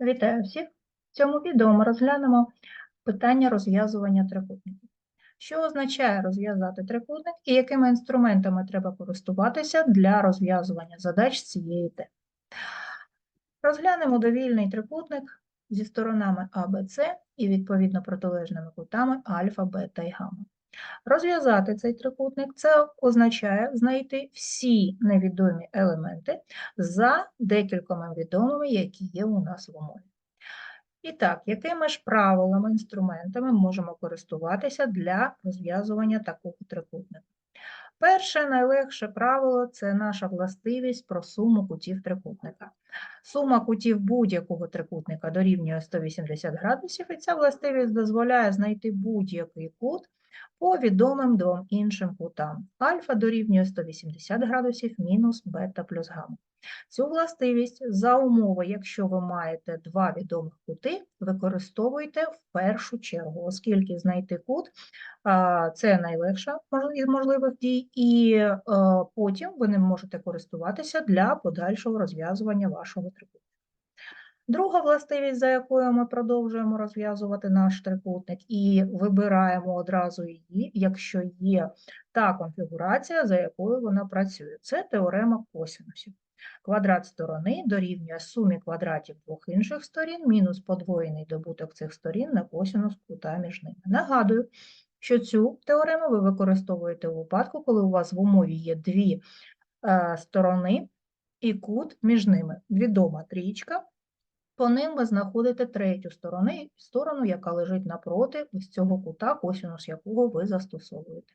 Вітаю всіх! В цьому відео ми розглянемо питання розв'язування трикутників. Що означає розв'язати трикутник і якими інструментами треба користуватися для розв'язування задач цієї теми. Розглянемо довільний трикутник зі сторонами С і відповідно протилежними кутами альфа, бета і гамма. Розв'язати цей трикутник це означає знайти всі невідомі елементи за декількома відомими, які є у нас в умові. І так, якими ж правилами, інструментами можемо користуватися для розв'язування такого трикутника? Перше, найлегше правило це наша властивість про суму кутів трикутника. Сума кутів будь-якого трикутника дорівнює 180 градусів, і ця властивість дозволяє знайти будь-який кут по відомим двом іншим кутам. Альфа дорівнює 180 градусів мінус бета плюс гамма. Цю властивість за умови, якщо ви маєте два відомих кути, використовуйте в першу чергу, оскільки знайти кут це найлегша із можливих дій, і потім ви ним можете користуватися для подальшого розв'язування вашого трикутника. Друга властивість, за якою ми продовжуємо розв'язувати наш трикутник, і вибираємо одразу її, якщо є та конфігурація, за якою вона працює, це теорема косинусів. Квадрат сторони дорівнює сумі квадратів двох інших сторін, мінус подвоєний добуток цих сторін на косинус кута між ними. Нагадую, що цю теорему ви використовуєте у випадку, коли у вас в умові є дві е, сторони і кут між ними. Відома трічка, по ним ви знаходите третю сторону, сторону, яка лежить напроти ось цього кута, косинус якого ви застосовуєте.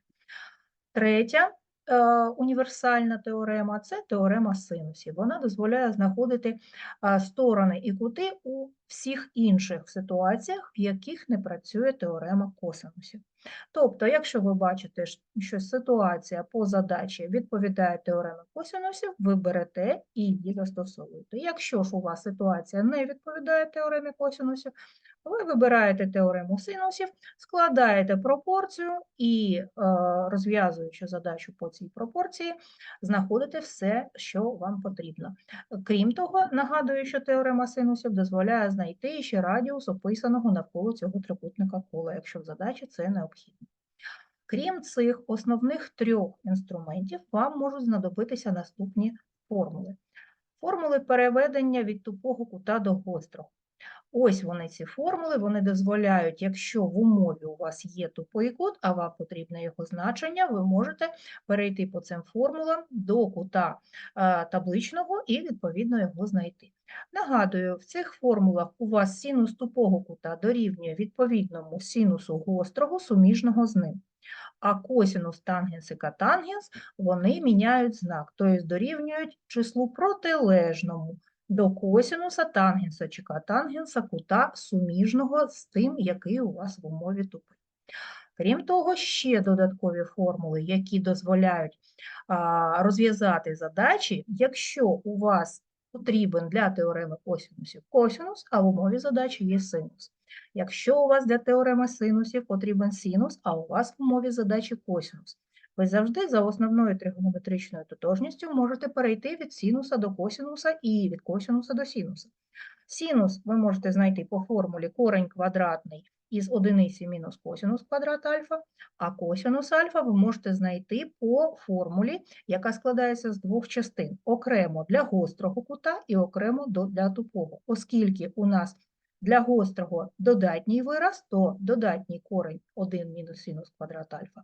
Третя е, універсальна теорема це теорема синусів. Вона дозволяє знаходити е, сторони і кути у всіх інших ситуаціях, в яких не працює теорема косинусів. Тобто, якщо ви бачите, що ситуація по задачі відповідає теоремі косинусів, ви берете і її застосовуєте. Якщо ж у вас ситуація не відповідає теоремі косинусів, ви вибираєте теорему синусів, складаєте пропорцію і, е, розв'язуючи задачу по цій пропорції, знаходите все, що вам потрібно. Крім того, нагадую, що теорема синусів дозволяє знайти ще радіус описаного навколо цього трикутника кола, якщо в задачі це необхідно. Крім цих основних трьох інструментів, вам можуть знадобитися наступні формули. Формули переведення від тупого кута до гострого. Ось вони ці формули, вони дозволяють, якщо в умові у вас є тупий кут, а вам потрібне його значення, ви можете перейти по цим формулам до кута е, табличного і, відповідно, його знайти. Нагадую, в цих формулах у вас синус тупого кута дорівнює відповідному синусу гострого суміжного з ним. А косінус тангенс і катангенс вони міняють знак, тобто дорівнюють числу протилежному до косінуса тангенса чи катангенса кута суміжного з тим, який у вас в умові тупий. Крім того, ще додаткові формули, які дозволяють розв'язати задачі, якщо у вас потрібен для теореми косінусів косінус, а в умові задачі є синус. Якщо у вас для теореми синусів потрібен синус, а у вас в умові задачі косінус. Ви завжди за основною тригонометричною тотожністю можете перейти від синуса до косінуса і від косінуса до синуса. Синус ви можете знайти по формулі корень квадратний із одиниці мінус косінус квадрат альфа, а косінус альфа ви можете знайти по формулі, яка складається з двох частин: окремо для гострого кута і окремо для тупого, оскільки у нас для гострого додатній вираз, то додатній корень 1 мінус синус квадрат альфа.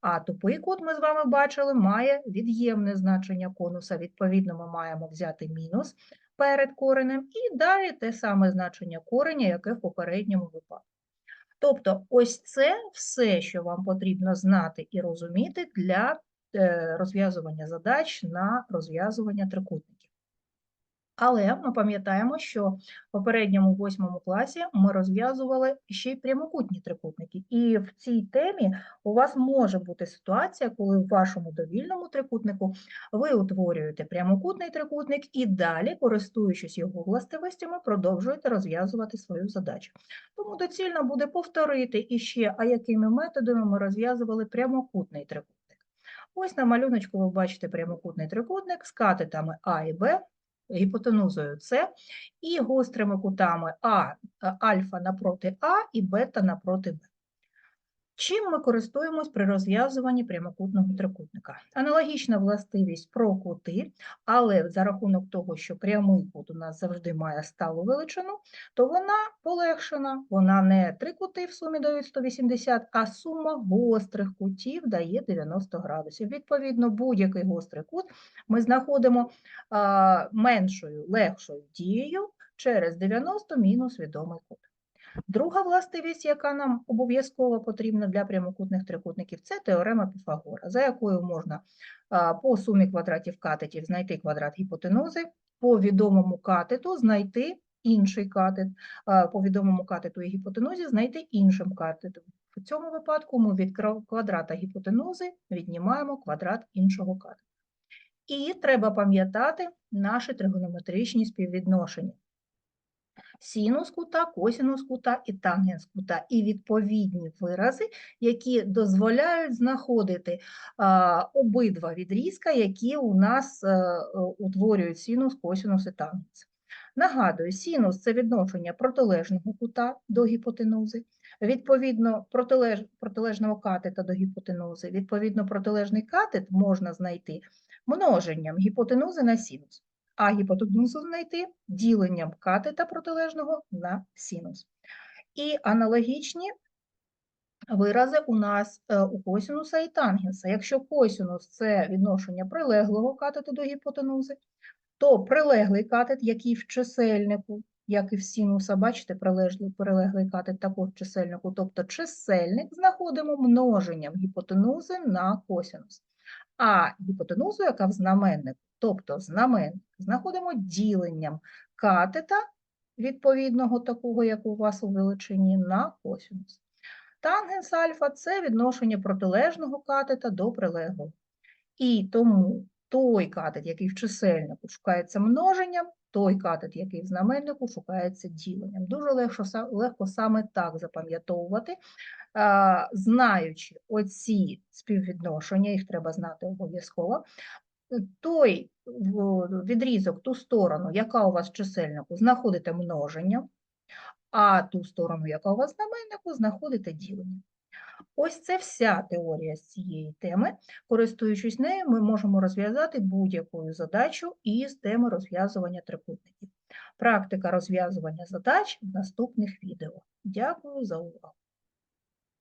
А тупий кут, ми з вами бачили, має від'ємне значення конуса. Відповідно, ми маємо взяти мінус перед коренем, і далі те саме значення кореня, яке в попередньому випадку. Тобто, ось це все, що вам потрібно знати і розуміти для е, розв'язування задач на розв'язування трикутників. Але ми пам'ятаємо, що в попередньому восьмому класі ми розв'язували ще й прямокутні трикутники. І в цій темі у вас може бути ситуація, коли в вашому довільному трикутнику ви утворюєте прямокутний трикутник і далі, користуючись його властивостями, продовжуєте розв'язувати свою задачу. Тому доцільно буде повторити іще, а якими методами ми розв'язували прямокутний трикутник. Ось на малюночку ви бачите прямокутний трикутник з катетами А і Б. гіпотенузою С і гострими кутами А, е, альфа напроти А і бета напроти Б. Чим ми користуємось при розв'язуванні прямокутного трикутника? Аналогічна властивість про кути, але за рахунок того, що прямий кут у нас завжди має сталу величину, то вона полегшена, вона не три кути в сумі дають 180, а сума гострих кутів дає 90 градусів. Відповідно, будь-який гострий кут ми знаходимо меншою, легшою дією через 90 мінус відомий кут. Друга властивість, яка нам обов'язково потрібна для прямокутних трикутників, це теорема Піфагора, за якою можна по сумі квадратів катетів знайти квадрат гіпотенузи, по відомому катету знайти інший катет, по відомому катету і гіпотенузі знайти іншим катетом. В цьому випадку ми від квадрата гіпотенузи віднімаємо квадрат іншого катету. І треба пам'ятати наші тригонометричні співвідношення синус кута, косинус кута і тангенс кута, і відповідні вирази, які дозволяють знаходити обидва відрізка, які у нас е, утворюють синус, косинус і тангенс. Нагадую, синус – це відношення протилежного кута до гіпотенузи, відповідно протилеж, протилежного катета до гіпотенузи, відповідно протилежний катет можна знайти множенням гіпотенузи на синус а гіпотенузу знайти діленням катета протилежного на синус. І аналогічні вирази у нас е, у косінуса і тангенса. Якщо косінус – це відношення прилеглого катету до гіпотенузи, то прилеглий катет, який в чисельнику, як і в синуса, бачите, прилеглий, прилеглий катет також в чисельнику, тобто чисельник знаходимо множенням гіпотенузи на косінус. А гіпотенузу, яка в знаменнику, тобто знаменник, знаходимо діленням катета, відповідного такого, як у вас у величині, на косинус. Тангенс альфа – це відношення протилежного катета до прилеглого. І тому той катет, який в чисельнику шукається множенням, той катет, який в знаменнику шукається діленням. Дуже легко, легко саме так запам'ятовувати, знаючи оці співвідношення, їх треба знати обов'язково, той відрізок, ту сторону, яка у вас в чисельнику, знаходите множенням, а ту сторону, яка у вас в знаменнику, знаходите діленням. Ось це вся теорія з цієї теми. Користуючись нею, ми можемо розв'язати будь-яку задачу із теми розв'язування трикутників. Практика розв'язування задач в наступних відео. Дякую за увагу!